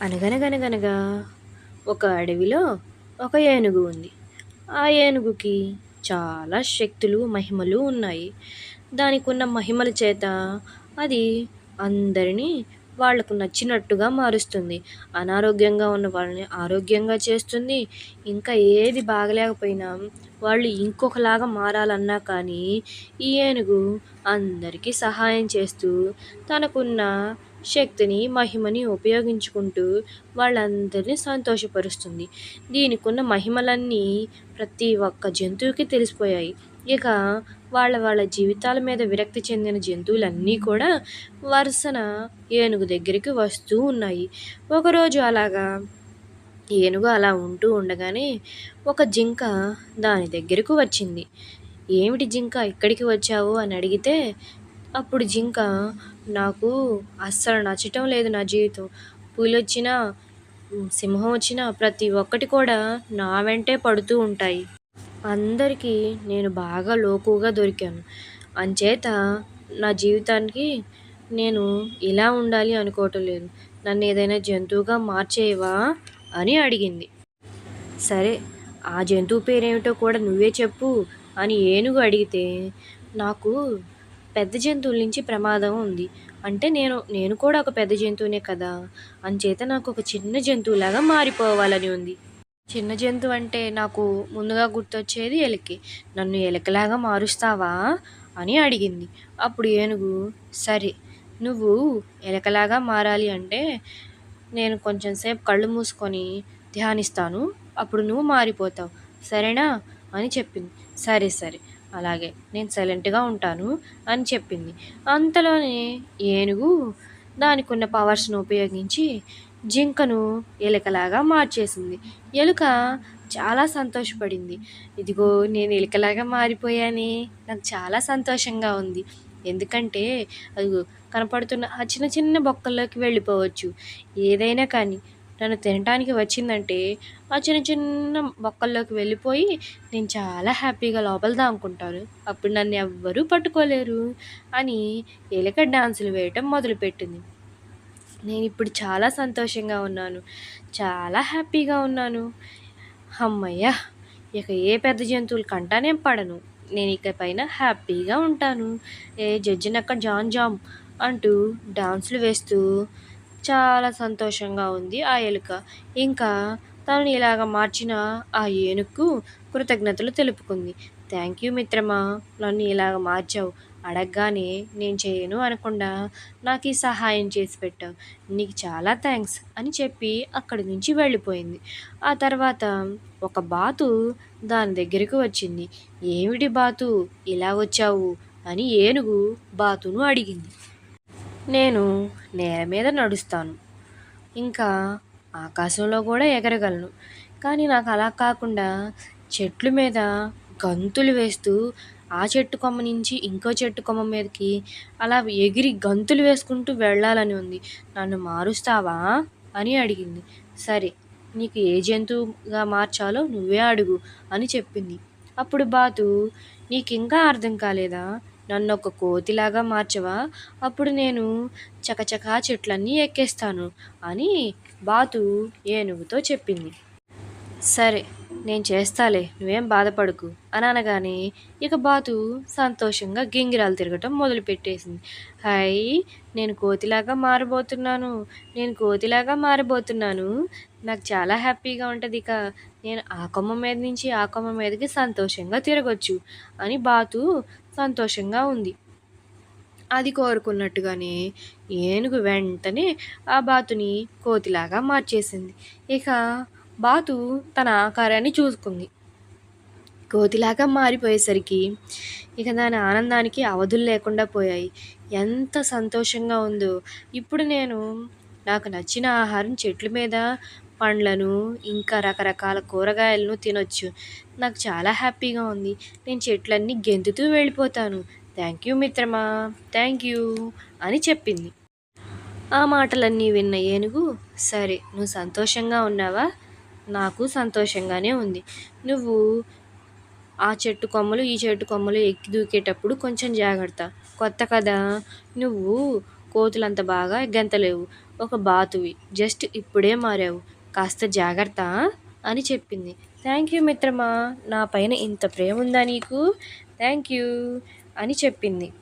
అనగనగనగనగా ఒక అడవిలో ఒక ఏనుగు ఉంది. ఆ ఏనుగుకి చాలా శక్తులు మహిమలు ఉన్నాయి. దానికి ఉన్న మహిమల చేత అది అందరినీ వాళ్ళకు నచ్చినట్టుగా మారుస్తుంది. అనారోగ్యంగా ఉన్న వాళ్ళని ఆరోగ్యంగా చేస్తుంది. ఇంకా ఏది బాగలేకపోయినా వాళ్ళు ఇంకొకలాగా మారాలన్నా కానీ ఈ ఏనుగు అందరికీ సహాయం చేస్తూ తనకున్న శక్తిని మహిమని ఉపయోగించుకుంటూ వాళ్ళందరినీ సంతోషపరుస్తుంది. దీనికి ఉన్న మహిమలన్నీ ప్రతి ఒక్క జంతువుకి తెలిసిపోయాయి. ఇక వాళ్ళ వాళ్ళ జీవితాల మీద విరక్తి చెందిన జంతువులన్నీ కూడా వరుసన ఏనుగు దగ్గరికి వస్తూ ఉన్నాయి. ఒకరోజు అలాగా ఏనుగు అలా ఉంటూ ఉండగానే ఒక జింక దాని దగ్గరకు వచ్చింది. ఏమిటి జింక ఇక్కడికి వచ్చావు? అని అడిగితే అప్పుడు జింక నాకు అస్సలు నచ్చటం లేదు నా జీవితం. పులి వచ్చినా సింహం వచ్చినా ప్రతి ఒక్కటి కూడా నా వెంటే పడుతూ ఉంటాయి. అందరికీ నేను బాగా లోకుగా దొరికాను. అంచేత నా జీవితానికి నేను ఇలా ఉండాలి అనుకోవటం లేదు. నన్ను ఏదైనా జంతువుగా మార్చేవా అని అడిగింది. సరే ఆ జంతువు పేరేమిటో కూడా నువ్వే చెప్పు అని ఏనుగు అడిగితే నాకు పెద్ద జంతువుల నుంచి ప్రమాదం ఉంది. అంటే నేను నేను కూడా ఒక పెద్ద జంతువునే కదా? అంచేత నాకు ఒక చిన్న జంతువులాగా మారిపోవాలని ఉంది. చిన్న జంతువు అంటే నాకు ముందుగా గుర్తొచ్చేది ఎలికి. నన్ను ఎలకలాగా మారుస్తావా? అని అడిగింది. అప్పుడు ఏనుగు సరే నువ్వు ఎలకలాగా మారాలి అంటే నేను కొంచెం సేపు కళ్ళు మూసుకొని ధ్యానిస్తాను. అప్పుడు నువ్వు మారిపోతావు. సరేనా? అని చెప్పింది. సరే సరే. అలాగే నేను సైలెంట్గా ఉంటాను అని చెప్పింది. అంతలోనే ఏనుగు దానికి ఉన్న పవర్స్ను ఉపయోగించి జింకను ఎలుకలాగా మార్చేసింది. ఎలుక చాలా సంతోషపడింది. ఇదిగో నేను ఎలుకలాగా మారిపోయానే. నాకు చాలా సంతోషంగా ఉంది. ఎందుకంటే అది కనపడుతున్న ఆ చిన్న చిన్న బొక్కల్లోకి వెళ్ళిపోవచ్చు. ఏదైనా కానీ నన్ను తినటానికి వచ్చిందంటే ఆ చిన్న చిన్న బొక్కల్లోకి వెళ్ళిపోయి నేను చాలా హ్యాపీగా లోపల దాముకుంటాను. అప్పుడు నన్ను ఎవ్వరూ పట్టుకోలేరు అని ఎలక డాన్సులు వేయటం మొదలుపెట్టింది. నేను ఇప్పుడు చాలా సంతోషంగా ఉన్నాను. చాలా హ్యాపీగా ఉన్నాను. అమ్మయ్య! ఇక ఏ పెద్ద జంతువులు కంటా నేను పడను. నేను ఇక పైన హ్యాపీగా ఉంటాను. ఏ జడ్జినక్క జాన్ జామ్ అంటూ డాన్సులు వేస్తూ చాలా సంతోషంగా ఉంది ఆ ఎలుక. ఇంకా తనని ఇలాగ మార్చిన ఆ ఏనుగు కృతజ్ఞతలు తెలుపుకుంది. థ్యాంక్ యూ మిత్రమా నన్ను ఇలాగ మార్చావు. అడగగానే నేను చేయను అనకుండా నాకు ఈ సహాయం చేసి పెట్టావు. నీకు చాలా థ్యాంక్స్ అని చెప్పి అక్కడి నుంచి వెళ్ళిపోయింది. ఆ తర్వాత ఒక బాతు దాని దగ్గరకు వచ్చింది. ఏమిటి బాతు ఇలా వచ్చావు? అని ఏనుగు బాతును అడిగింది. నేను నేల మీద నడుస్తాను. ఇంకా ఆకాశంలో కూడా ఎగరగలను. కానీ నాకు అలా కాకుండా చెట్ల మీద గంతులు వేస్తూ ఆ చెట్టు కొమ్మ నుంచి ఇంకో చెట్టు కొమ్మ మీదకి అలా ఎగిరి గంతులు వేసుకుంటూ వెళ్ళాలని ఉంది. నన్ను మారుస్తావా? అని అడిగింది. సరే నీకు ఏ జంతువుగా మార్చాలో నువ్వే అడుగు అని చెప్పింది. అప్పుడు బాతు నీకు ఇంకా అర్థం కాలేదా? నన్ను ఒక కోతిలాగా మార్చవా? అప్పుడు నేను చకచకా చెట్లన్నీ ఎక్కేస్తాను అని బాతు ఏనుగుతో చెప్పింది. సరే నేను చేస్తాలే నువ్వేం బాధపడకు అని అనగానే ఇక బాతు సంతోషంగా గింగిరాలు తిరగటం మొదలుపెట్టేసింది. హాయ్ నేను కోతిలాగా మారబోతున్నాను నేను కోతిలాగా మారబోతున్నాను నాకు చాలా హ్యాపీగా ఉంటుంది. ఇక నేను ఆ కొమ్మ మీద నుంచి ఆ కొమ్మ మీదకి సంతోషంగా తిరగొచ్చు అని బాతు సంతోషంగా ఉంది. అది కోరుకున్నట్టుగానే ఏనుగు వెంటనే ఆ బాతుని కోతిలాగా మార్చేసింది. ఇక బాతు తన ఆకారాన్ని చూసుకుంది. కోతిలాగా మారిపోయేసరికి ఇక దాని ఆనందానికి అవధులు లేకుండా పోయాయి. ఎంత సంతోషంగా ఉందో. ఇప్పుడు నేను నాకు నచ్చిన ఆహారం చెట్ల మీద పండ్లను ఇంకా రకరకాల కూరగాయలను తినొచ్చు. నాకు చాలా హ్యాపీగా ఉంది. నేను చెట్లన్నీ గెంతుతూ వెళ్ళిపోతాను. థ్యాంక్ యూ మిత్రమా. థ్యాంక్ యూ అని చెప్పింది. ఆ మాటలన్నీ విన్న ఏనుగు సరే నువ్వు సంతోషంగా ఉన్నావా? నాకు సంతోషంగానే ఉంది. నువ్వు ఆ చెట్టు కొమ్మలు ఈ చెట్టు కొమ్మలు ఎక్కి దూకేటప్పుడు కొంచెం జాగ్రత్త. కొత్త కదా. నువ్వు కోతులంత బాగా గెంతలేవు. ఒక బాతువి. జస్ట్ ఇప్పుడే మారావు. కాస్త జాగ్రత్త అని చెప్పింది. థ్యాంక్ యూ మిత్రమా నా పైన ఇంత ప్రేమ ఉందా నీకు? థ్యాంక్ యూ అని చెప్పింది.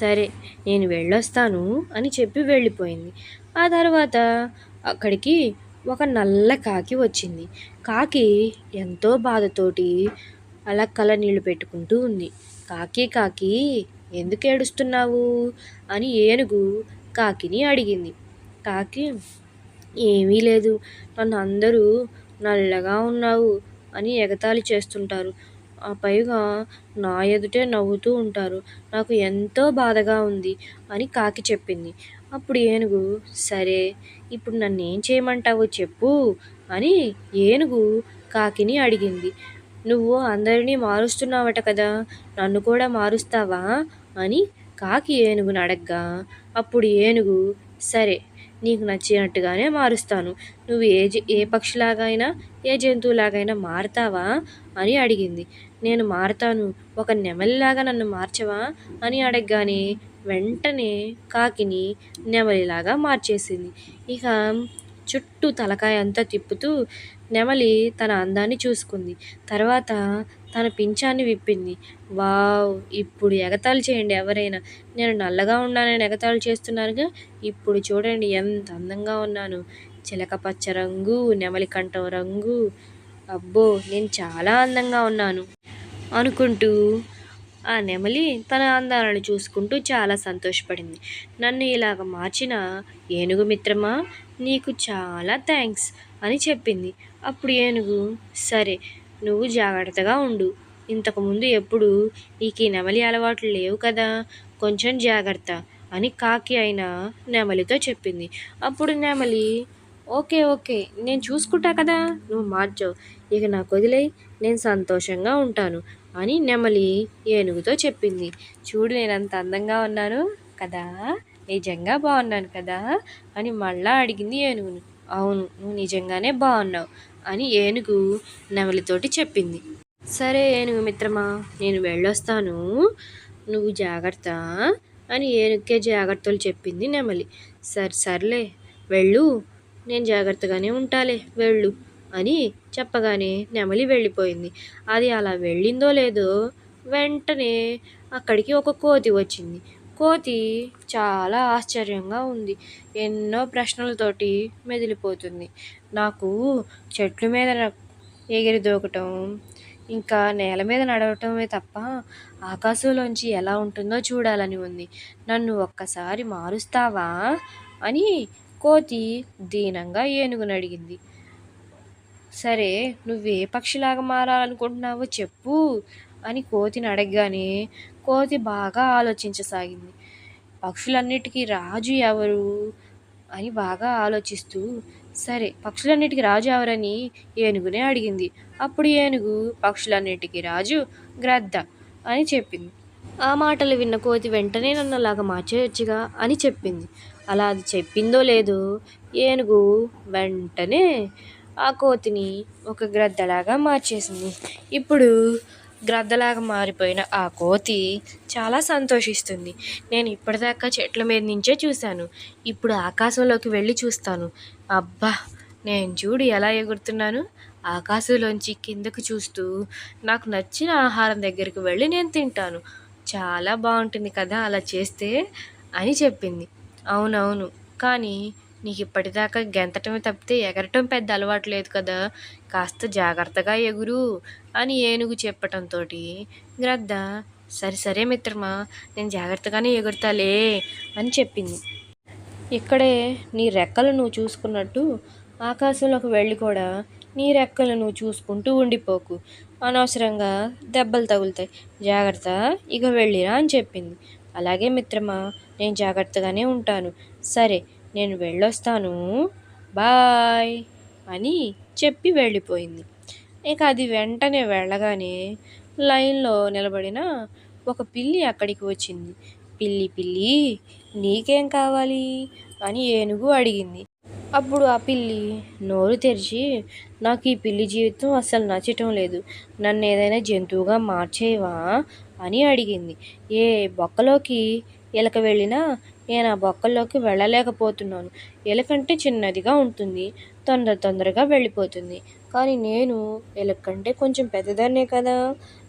సరే నేను వెళ్ళొస్తాను అని చెప్పి వెళ్ళిపోయింది. ఆ తర్వాత అక్కడికి ఒక నల్ల కాకి వచ్చింది. కాకి ఎంతో బాధతోటి అలా కల నీళ్ళు పెట్టుకుంటూ ఉంది. కాకి కాకి ఎందుకు ఏడుస్తున్నావు? అని ఏనుగు కాకిని అడిగింది. కాకి ఏమీ లేదు. నన్ను అందరూ నల్లగా ఉన్నావు అని ఎగతాళి చేస్తుంటారు. ఆ పైగా నా ఎదుటే నవ్వుతూ ఉంటారు. నాకు ఎంతో బాధగా ఉంది అని కాకి చెప్పింది. అప్పుడు ఏనుగు సరే ఇప్పుడు నన్ను ఏం చేయమంటావో చెప్పు అని ఏనుగు కాకిని అడిగింది. నువ్వు అందరినీ మారుస్తున్నావట కదా నన్ను కూడా మారుస్తావా? అని కాకి ఏనుగుని అడగ్గా. అప్పుడు ఏనుగు సరే నీకు నచ్చినట్టుగానే మారుస్తాను. నువ్వు ఏ జ- ఏ పక్షిలాగైనా ఏ జంతువులాగైనా మారతావా? అని అడిగింది. నేను మారతాను. ఒక నెమలిలాగా నన్ను మార్చవా? అని అడగగానే వెంటనే కాకిని నెమలిలాగా మార్చేసింది. ఇక చుట్టూ తలకాయ అంతా తిప్పుతూ నెమలి తన అందాన్ని చూసుకుంది. తర్వాత తన పింఛాన్ని విప్పింది. వావ్ ఇప్పుడు ఎగతాళి చేయండి ఎవరైనా. నేను నల్లగా ఉన్నానని ఎగతాళి చేస్తున్నారుగా ఇప్పుడు చూడండి ఎంత అందంగా ఉన్నాను. చిలక పచ్చ రంగు నెమలి కంఠం రంగు. అబ్బో నేను చాలా అందంగా ఉన్నాను అనుకుంటూ ఆ నెమలి తన అందాలను చూసుకుంటూ చాలా సంతోషపడింది. నన్ను ఇలాగ మార్చిన ఏనుగు మిత్రమా? నీకు చాలా థ్యాంక్స్ అని చెప్పింది. అప్పుడు ఏనుగు సరే నువ్వు జాగ్రత్తగా ఉండు. ఇంతకుముందు ఎప్పుడు నీకు ఈ నెమలి అలవాట్లు లేవు కదా కొంచెం జాగ్రత్త అని కాకి అయిన నెమలితో చెప్పింది. అప్పుడు నెమలి ఓకే ఓకే నేను చూసుకుంటా కదా నువ్వు మార్చావు. ఇక నాకు వదిలేయి నేను సంతోషంగా ఉంటాను అని నెమలి ఏనుగుతో చెప్పింది. చూడు నేను అంత అందంగా ఉన్నాను కదా. నిజంగా బాగున్నాను కదా అని మళ్ళా అడిగింది ఏనుగును. అవును నువ్వు నిజంగానే బాగున్నావు అని ఏనుగు నెమలితోటి చెప్పింది. సరే ఏనుగు మిత్రమా నేను వెళ్ళొస్తాను. నువ్వు జాగ్రత్త అని ఏనుగుకే జాగ్రత్తలు చెప్పింది నెమలి. సరే సర్లే వెళ్ళు. నేను జాగ్రత్తగానే ఉంటాలే వెళ్ళు అని చెప్పగానే నెమలి వెళ్ళిపోయింది. అది అలా వెళ్ళిందో లేదో వెంటనే అక్కడికి ఒక కోతి వచ్చింది. కోతి చాలా ఆశ్చర్యంగా ఉంది. ఎన్నో ప్రశ్నలతోటి మెదిలిపోతుంది. నాకు చెట్ల మీద ఎగిరి దూకటం ఇంకా నేల మీద నడవటమే తప్ప ఆకాశంలోంచి ఎలా ఉంటుందో చూడాలని ఉంది. నన్ను ఒక్కసారి మారుస్తావా? అని కోతి దీనంగా ఏనుగుని అడిగింది. సరే నువ్వే పక్షిలాగా మారాలనుకుంటున్నావో చెప్పు అని కోతిని అడగగానే కోతి బాగా ఆలోచించసాగింది. పక్షులన్నిటికీ రాజు ఎవరు అని బాగా ఆలోచిస్తూ సరే పక్షులన్నిటికీ రాజు ఎవరని ఏనుగునే అడిగింది. అప్పుడు ఏనుగు పక్షులన్నిటికీ రాజు గ్రద్ద అని చెప్పింది. ఆ మాటలు విన్న కోతి వెంటనే నన్ను అలాగా మార్చేయొచ్చుగా అని చెప్పింది. అలా అది చెప్పిందో లేదో ఏనుగు వెంటనే ఆ కోతిని ఒక గ్రద్దలాగా మార్చేసింది. ఇప్పుడు గ్రద్దలాగా మారిపోయిన ఆ కోతి చాలా సంతోషిస్తుంది. నేను ఇప్పటిదాకా చెట్ల మీద నుంచే చూశాను. ఇప్పుడు ఆకాశంలోకి వెళ్ళి చూస్తాను. అబ్బా! నేను చూడు ఎలా ఎగురుతున్నాను. ఆకాశంలోంచి కిందకు చూస్తూ నాకు నచ్చిన ఆహారం దగ్గరికి వెళ్ళి నేను తింటాను. చాలా బాగుంటుంది కదా అలా చేస్తే అని చెప్పింది. అవునవును. కానీ నీకు ఇప్పటిదాకా గెంతటమే తప్పితే ఎగరటం పెద్ద అలవాటు లేదు కదా. కాస్త జాగ్రత్తగా ఎగురు అని ఏనుగు చెప్పటంతో గ్రద్ద సరే సరే మిత్రమా నేను జాగ్రత్తగానే ఎగురుతాలే అని చెప్పింది. ఇక్కడే నీ రెక్కలు నువ్వు చూసుకున్నట్టు ఆకాశంలోకి వెళ్ళి కూడా నీ రెక్కలు నువ్వు చూసుకుంటూ ఉండిపోకు. అనవసరంగా దెబ్బలు తగులుతాయి. జాగ్రత్త ఇక వెళ్ళిరా అని చెప్పింది. అలాగే మిత్రమా నేను జాగ్రత్తగానే ఉంటాను. సరే నేను వెళ్ళొస్తాను. బాయ్ అని చెప్పి వెళ్ళిపోయింది. ఇక అది వెంటనే వెళ్ళగానే లైన్లో నిలబడిన ఒక పిల్లి అక్కడికి వచ్చింది. పిల్లి పిల్లి నీకేం కావాలి? అని ఏనుగు అడిగింది. అప్పుడు ఆ పిల్లి నోరు తెరిచి నాకు ఈ పిల్లి జీవితం అసలు నచ్చటం లేదు. నన్ను ఏదైనా జంతువుగా మార్చేవా? అని అడిగింది. ఏ బొక్కలోకి ఇలక వెళ్ళినా నేను ఆ బొక్కల్లోకి వెళ్ళలేకపోతున్నాను. ఎలుకంటే చిన్నదిగా ఉంటుంది. తొందర తొందరగా వెళ్ళిపోతుంది. కానీ నేను ఎలుకంటే కొంచెం పెద్దదాన్నే కదా.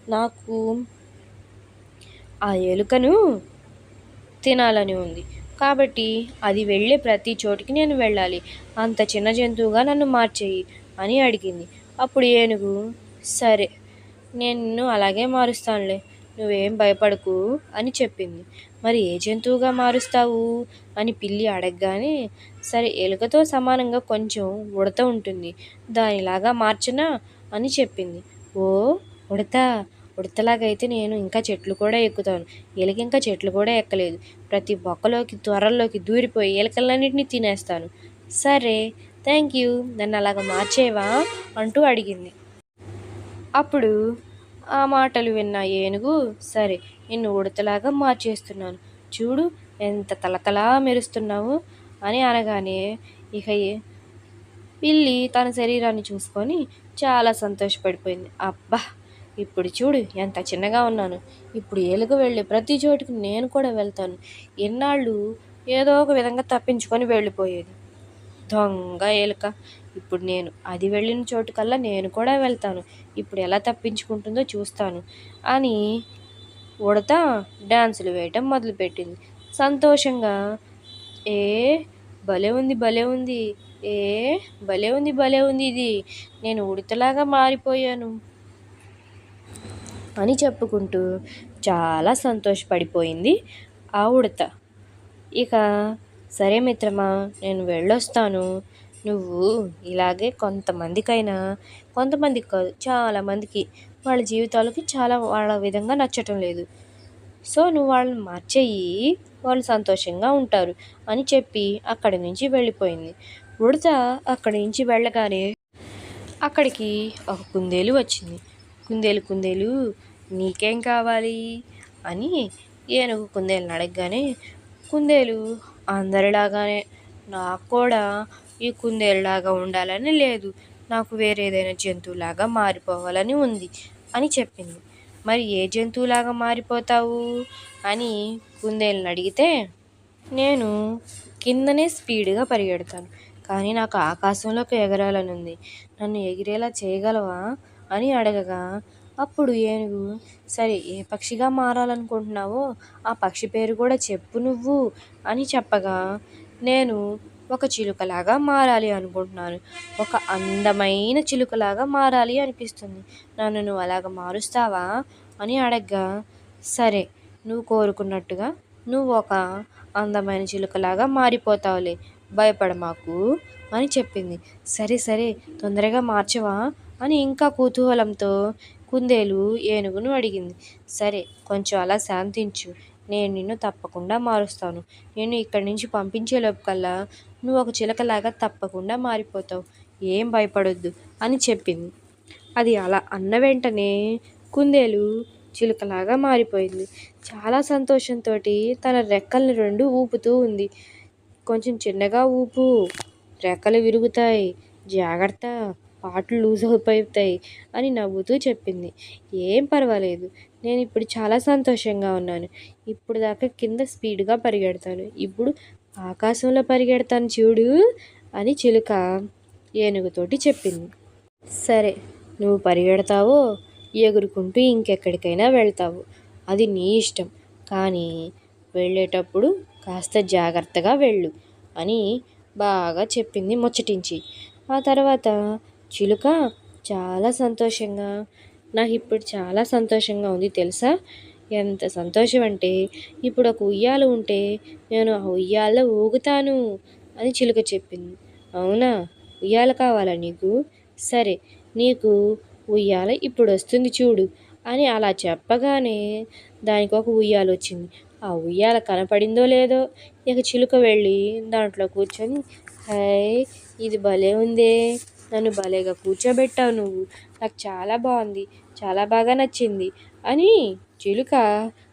నాకు ఆ ఎలుకను తినాలని ఉంది. కాబట్టి అది వెళ్ళే ప్రతి చోటికి నేను వెళ్ళాలి. అంత చిన్న జంతువుగా నన్ను మార్చేయి అని అడిగింది. అప్పుడు ఏనుగు సరే నేను అలాగే మారుస్తానులే. నువ్వేం భయపడకు అని చెప్పింది. మరి ఏ జంతువుగా మారుస్తావు? అని పిల్లి అడగగానే సరే ఎలుకతో సమానంగా కొంచెం ఉడత ఉంటుంది. దానిలాగా మార్చనా? అని చెప్పింది. ఓ ఉడత. ఉడతలాగైతే నేను ఇంకా చెట్లు కూడా ఎక్కుతాను. ఎలుక ఇంకా చెట్లు కూడా ఎక్కలేదు. ప్రతి బొక్కలోకి త్వరల్లోకి దూరిపోయి ఎలుకలన్నింటినీ తినేస్తాను. సరే థ్యాంక్ యూ నన్ను అలాగ మార్చేవా? అంటూ అడిగింది. అప్పుడు ఆ మాటలు విన్న ఏనుగు సరే నిన్ను ఉడతలాగా మార్చేస్తున్నాను. చూడు ఎంత తలతలా మెరుస్తున్నావు అని అనగానే ఇక పిల్లి తన శరీరాన్ని చూసుకొని చాలా సంతోషపడిపోయింది. అబ్బా ఇప్పుడు చూడు ఎంత చిన్నగా ఉన్నాను. ఇప్పుడు ఏలుగు వెళ్ళి ప్రతి చోటుకి నేను కూడా వెళ్తాను. ఎన్నాళ్ళు ఏదో ఒక విధంగా తప్పించుకొని వెళ్ళిపోయేది. దొంగ ఎలుక ఇప్పుడు నేను అది వెళ్ళిన చోటుకల్లా నేను కూడా వెళ్తాను. ఇప్పుడు ఎలా తప్పించుకుంటుందో చూస్తాను. అని ఉడత డ్యాన్సులు వేయటం మొదలుపెట్టింది. సంతోషంగా ఏ భలే ఉంది భలే ఉంది ఏ భలే ఉంది భలే ఉంది ఇది నేను ఉడతలాగా మారిపోయాను. అని చెప్పుకుంటూ చాలా సంతోషపడిపోయింది ఆ ఉడత. ఇక సరే మిత్రమా నేను వెళ్ళొస్తాను. నువ్వు ఇలాగే కొంతమందికైనా కొంతమందికి కాదు చాలామందికి వాళ్ళ జీవితాలకి చాలా వాళ్ళ విధంగా నచ్చటం లేదు. సో నువ్వు వాళ్ళని మార్చేయి వాళ్ళు సంతోషంగా ఉంటారు అని చెప్పి అక్కడి నుంచి వెళ్ళిపోయింది. ఉడత అక్కడి నుంచి వెళ్ళగానే అక్కడికి ఒక కుందేలు వచ్చింది. కుందేలు కుందేలు నీకేం కావాలి? అని ఏనుగు కుందేలుని అడగగానే కుందేలు అందరిలాగానే నాకు కూడా ఈ కుందేలులాగా ఉండాలని లేదు. నాకు వేరే ఏదైనా జంతువులాగా మారిపోవాలని ఉంది అని చెప్పింది. మరి ఏ జంతువులాగా మారిపోతావు? అని కుందేలుని అడిగితే నేను కిందనే స్పీడ్గా పరిగెడతాను. కానీ నాకు ఆకాశంలోకి ఎగరాలని ఉంది నన్ను ఎగిరేలా చేయగలవా? అని అడగగా అప్పుడు ఏనుగు సరే ఏ పక్షిగా మారాలనుకుంటున్నావో ఆ పక్షి పేరు కూడా చెప్పు నువ్వు అని చెప్పగా నేను ఒక చిలుకలాగా మారాలి అనుకుంటున్నాను. ఒక అందమైన చిలుకలాగా మారాలి అనిపిస్తుంది. నన్ను నువ్వు అలాగ మారుస్తావా అని అడగ్గా. సరే నువ్వు కోరుకున్నట్టుగా నువ్వు ఒక అందమైన చిలుకలాగా మారిపోతావులే. భయపడ మాకు అని చెప్పింది. సరే సరే తొందరగా మార్చవా అని ఇంకా కుతూహలంతో కుందేలు ఏనుగును అడిగింది. సరే కొంచెం అలా శాంతించు. నేను నిన్ను తప్పకుండా మారుస్తాను. నేను ఇక్కడి నుంచి పంపించే లోపుకల్లా నువ్వు ఒక చిలకలాగా తప్పకుండా మారిపోతావు. ఏం భయపడొద్దు అని చెప్పింది. అది అలా అన్న వెంటనే కుందేలు చిలుకలాగా మారిపోయింది. చాలా సంతోషంతో తన రెక్కల్ని రెండు ఊపుతూ ఉంది. కొంచెం చిన్నగా ఊపు. రెక్కలు విరుగుతాయి. జాగ్రత్త. పాటలు లూజ్ అయిపోతాయి అని నవ్వుతూ చెప్పింది. ఏం పర్వాలేదు. నేను ఇప్పుడు చాలా సంతోషంగా ఉన్నాను. ఇప్పుడు దాకా కింద స్పీడ్గా పరిగెడతాను. ఇప్పుడు ఆకాశంలో పరిగెడతాను చూడు అని చిలుక ఏనుగుతోటి చెప్పింది. సరే నువ్వు పరిగెడతావో ఎగురుకుంటూ ఇంకెక్కడికైనా వెళ్తావు. అది నీ ఇష్టం. కానీ వెళ్ళేటప్పుడు కాస్త జాగ్రత్తగా వెళ్ళు అని బాగా చెప్పింది ముచ్చటించి. ఆ తర్వాత చిలుక చాలా సంతోషంగా నాకు ఇప్పుడు చాలా సంతోషంగా ఉంది తెలుసా? ఎంత సంతోషం అంటే ఇప్పుడు ఒక ఉయ్యాల ఉంటే నేను ఆ ఉయ్యాలలో ఊగుతాను అని చిలుక చెప్పింది. అవునా? ఉయ్యాల కావాలా నీకు? సరే నీకు ఉయ్యాల ఇప్పుడు వస్తుంది చూడు అని అలా చెప్పగానే దానికి ఒక ఉయ్యాల వచ్చింది. ఆ ఉయ్యాల కనపడిందో లేదో ఇక చిలుక వెళ్ళి దాంట్లో కూర్చొని హాయ్ ఇది భలే ఉందే నన్ను భలేగా కూర్చోబెట్టావు నువ్వు. నాకు చాలా బాగుంది చాలా బాగా నచ్చింది అని చిలుక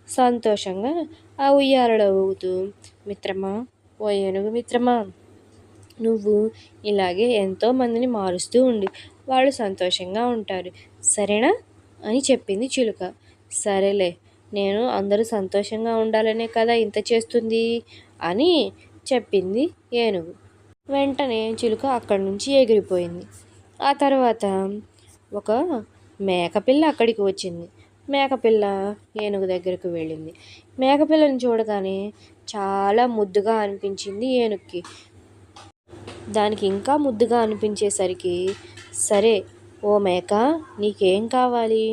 సంతోషంగా ఆ ఉయ్యాలలో ఊగుతూ మిత్రమా ఓ ఏనుగు మిత్రమా నువ్వు ఇలాగే ఎంతో మందిని మారుస్తూ ఉండు. వాళ్ళు సంతోషంగా ఉంటారు. సరేనా? అని చెప్పింది చిలుక. సరేలే నేను అందరూ సంతోషంగా ఉండాలనే కదా ఇంత చేస్తుంది అని చెప్పింది ఏనుగు. వెంటనే చిలుక అక్కడి నుంచి ఎగిరిపోయింది. ఆ తర్వాత ఒక మేకపిల్ల అక్కడికి వచ్చింది. మేకపిల్ల ఏనుగు దగ్గరకు వెళ్ళింది. మేకపిల్లని చూడగానే చాలా ముద్దుగా అనిపించింది ఏనుగుకి. దానికి ఇంకా ముద్దుగా అనిపించేసరికి సరే ఓ మేక నీకేం కావాలి?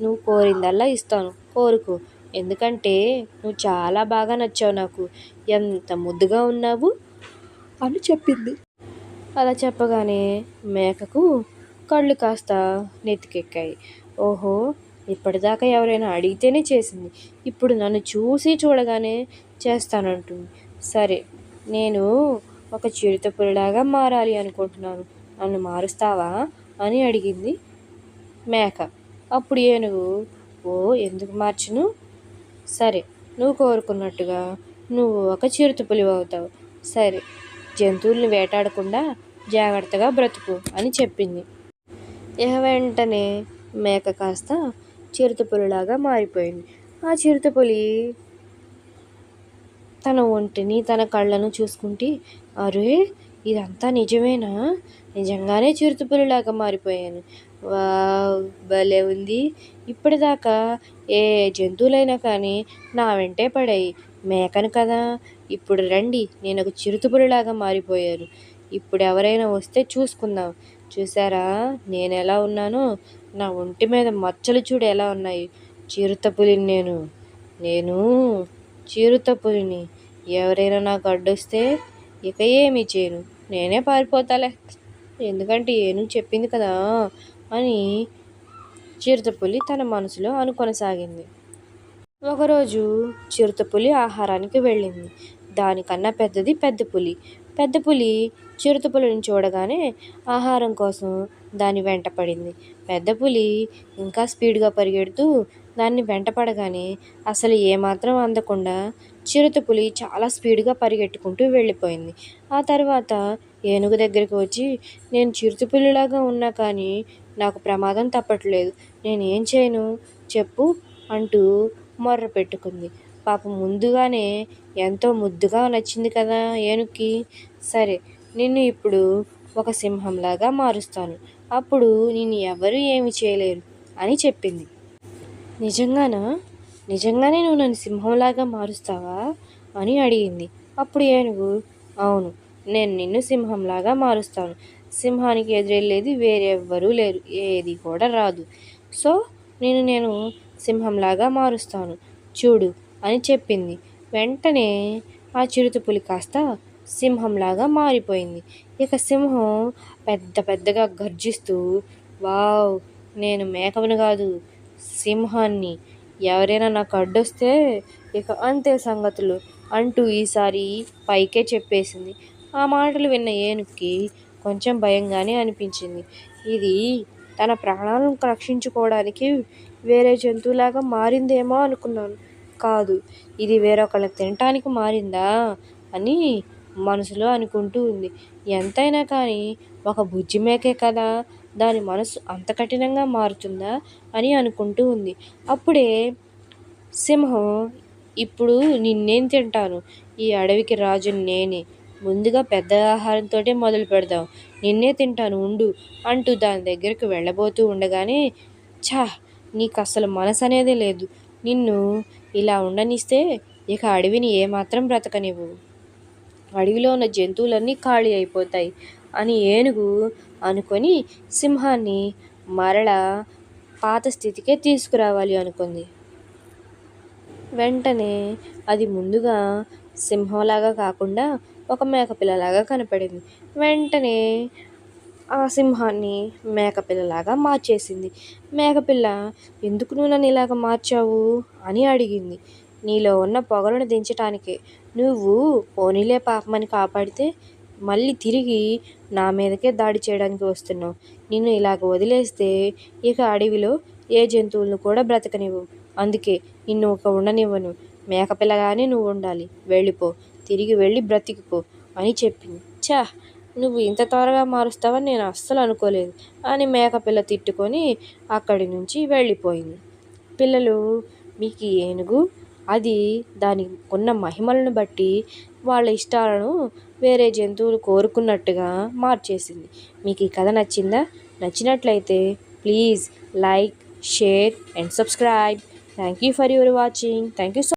నువ్వు కోరిందల్లా ఇస్తాను. కోరుకో. ఎందుకంటే నువ్వు చాలా బాగా నచ్చావు నాకు. ఎంత ముద్దుగా ఉన్నావు? అని చెప్పింది. అలా చెప్పగానే మేకకు కళ్ళు కాస్త నెత్తికెక్కాయి. ఓహో ఇప్పటిదాకా ఎవరైనా అడిగితేనే చేసింది. ఇప్పుడు నన్ను చూసి చూడగానే చేస్తానంటుంది. సరే నేను ఒక చిరుతపులిలాగా మారాలి అనుకుంటున్నాను. నన్ను మారుస్తావా అని అడిగింది మేక. అప్పుడు ఏనుగు ఓ ఎందుకు మార్చును? సరే నువ్వు కోరుకున్నట్టుగా నువ్వు ఒక చిరుతపులి అవుతావు. సరే జంతువుల్ని వేటాడకుండా జాగ్రత్తగా బ్రతుకు అని చెప్పింది. ఇహ వెంటనే మేక కాస్త చిరుతపులిలాగా మారిపోయింది. ఆ చిరుతపులి తన ఒంటిని తన కళ్ళను చూసుకుంటే అరే ఇదంతా నిజమేనా? నిజంగానే చిరుతపులిలాగా మారిపోయాను. వావ్ భలే ఉంది. ఇప్పటిదాకా ఏ జంతువులైనా కానీ నా వెంటే పడాయి. మేకను కదా ఇప్పుడు రండి నేను ఒక చిరుతపులిలాగా మారిపోయాను. ఇప్పుడు ఎవరైనా వస్తే చూసుకుందాం. చూసారా నేను ఎలా ఉన్నానో? నా ఒంటి మీద మచ్చలు చూడు ఎలా ఉన్నాయి. చిరుతపులిని నేను. నేను చిరుతపులిని. ఎవరైనా నాకు అడ్డొస్తే ఇక ఏమి చేయను. నేనే పారిపోతాలే. ఎందుకంటే ఏను చెప్పింది కదా అని చిరుతపులి తన మనసులో అనుకొనసాగింది. ఒకరోజు చిరుతపులి ఆహారానికి వెళ్ళింది. దానికన్నా పెద్దది పెద్ద పులి. పెద్ద పులి చిరుతపులిని చూడగానే ఆహారం కోసం దాని వెంట పడింది. పెద్ద పులి ఇంకా స్పీడ్గా పరిగెడుతూ దాన్ని వెంటపడగానే అసలు ఏమాత్రం అందకుండా చిరుతపులి చాలా స్పీడ్గా పరిగెట్టుకుంటూ వెళ్ళిపోయింది. ఆ తర్వాత ఏనుగు దగ్గరికి వచ్చి నేను చిరుతపులిలాగా ఉన్నా కానీ నాకు ప్రమాదం తప్పట్లేదు. నేను ఏం చేయను? చెప్పు అంటూ మొర్ర పెట్టుకుంది. పాపం ముందుగానే ఎంతో ముద్దుగా నచ్చింది కదా ఏనుగుకి సరే నిన్ను ఇప్పుడు ఒక సింహంలాగా మారుస్తాను. అప్పుడు నిన్ను ఎవరు ఏమి చేయలేరు అని చెప్పింది. నిజంగానా? నిజంగానే నువ్వు నన్ను సింహంలాగా మారుస్తావా అని అడిగింది. అప్పుడు ఏనుగు అవును నేను నిన్ను సింహంలాగా మారుస్తాను. సింహానికి ఎదురెళ్ళేది వేరెవ్వరూ లేరు ఏది కూడా రాదు. సో నేను నేను సింహంలాగా మారుస్తాను. చూడు అని చెప్పింది. వెంటనే ఆ చిరుతపులి కాస్త సింహంలాగా మారిపోయింది. ఇక సింహం పెద్ద పెద్దగా గర్జిస్తూ వావ్ నేను మేకను కాదు సింహాన్ని. ఎవరైనా నాకు అడ్డొస్తే ఇక అంతే సంగతులు అంటూ ఈసారి పైకే చెప్పేసింది. ఆ మాటలు విన్న ఏనుగుకి కొంచెం భయంగానే అనిపించింది. ఇది తన ప్రాణాలను రక్షించుకోవడానికి వేరే జంతువులాగా మారిందేమో అనుకున్నాను. కాదు. ఇది వేరొకళ్ళకి తినటానికి మారిందా? అని మనసులో అనుకుంటూ ఉంది. ఎంతైనా కానీ ఒక బుజ్జి మేకే కదా? దాని మనసు అంత కఠినంగా మారుతుందా? అని అనుకుంటూ ఉంది. అప్పుడే సింహం ఇప్పుడు నిన్నేం తింటాను? ఈ అడవికి రాజు నేనే. ముందుగా పెద్ద ఆహారంతో మొదలు పెడదాం. నిన్నే తింటాను ఉండు అంటూ దాని దగ్గరకు వెళ్ళబోతూ ఉండగానే ఛా! నీకు అసలు మనసు అనేది లేదు. నిన్ను ఇలా ఉండనిస్తే ఇక అడవిని ఏమాత్రం బ్రతకనివ్వు. అడవిలో ఉన్న జంతువులన్నీ ఖాళీ అయిపోతాయి అని ఏనుగు అనుకొని సింహాన్ని మరలా పాత స్థితికే తీసుకురావాలి అనుకుంది. వెంటనే అది ముందుగా సింహంలాగా కాకుండా ఒక మేకపిల్లలాగా కనపడింది. వెంటనే ఆ సింహాన్ని మేకపిల్లలాగా మార్చేసింది. మేకపిల్ల ఎందుకు నువ్వు నన్ను ఇలాగ మార్చావు? అని అడిగింది. నీలో ఉన్న పొగలను దించటానికే. నువ్వు పోనీలే పాపమని కాపాడితే మళ్ళీ తిరిగి నా మీదకే దాడి చేయడానికి వస్తున్నావు. నిన్ను ఇలాగ వదిలేస్తే ఇక అడవిలో ఏ జంతువులను కూడా బ్రతకనివ్వు. అందుకే నిన్ను ఒక ఉండనివ్వను. మేకపిల్లగానే నువ్వు ఉండాలి. వెళ్ళిపో. తిరిగి వెళ్ళి బ్రతికిపో అని చెప్పింది. చా నువ్వు ఇంత త్వరగా మారుస్తావని నేను అస్సలు అనుకోలేదు. అని మేకపిల్ల తిట్టుకొని అక్కడి నుంచి వెళ్ళిపోయింది. పిల్లలు మీకు ఏనుగు? అది దానికి ఉన్న మహిమలను బట్టి వాళ్ళ ఇష్టాలను వేరే జంతువులు కోరుకున్నట్టుగా మార్చేసింది. మీకు ఈ కథ నచ్చిందా? నచ్చినట్లయితే please like share and subscribe. Thank you for your watching. Thank you so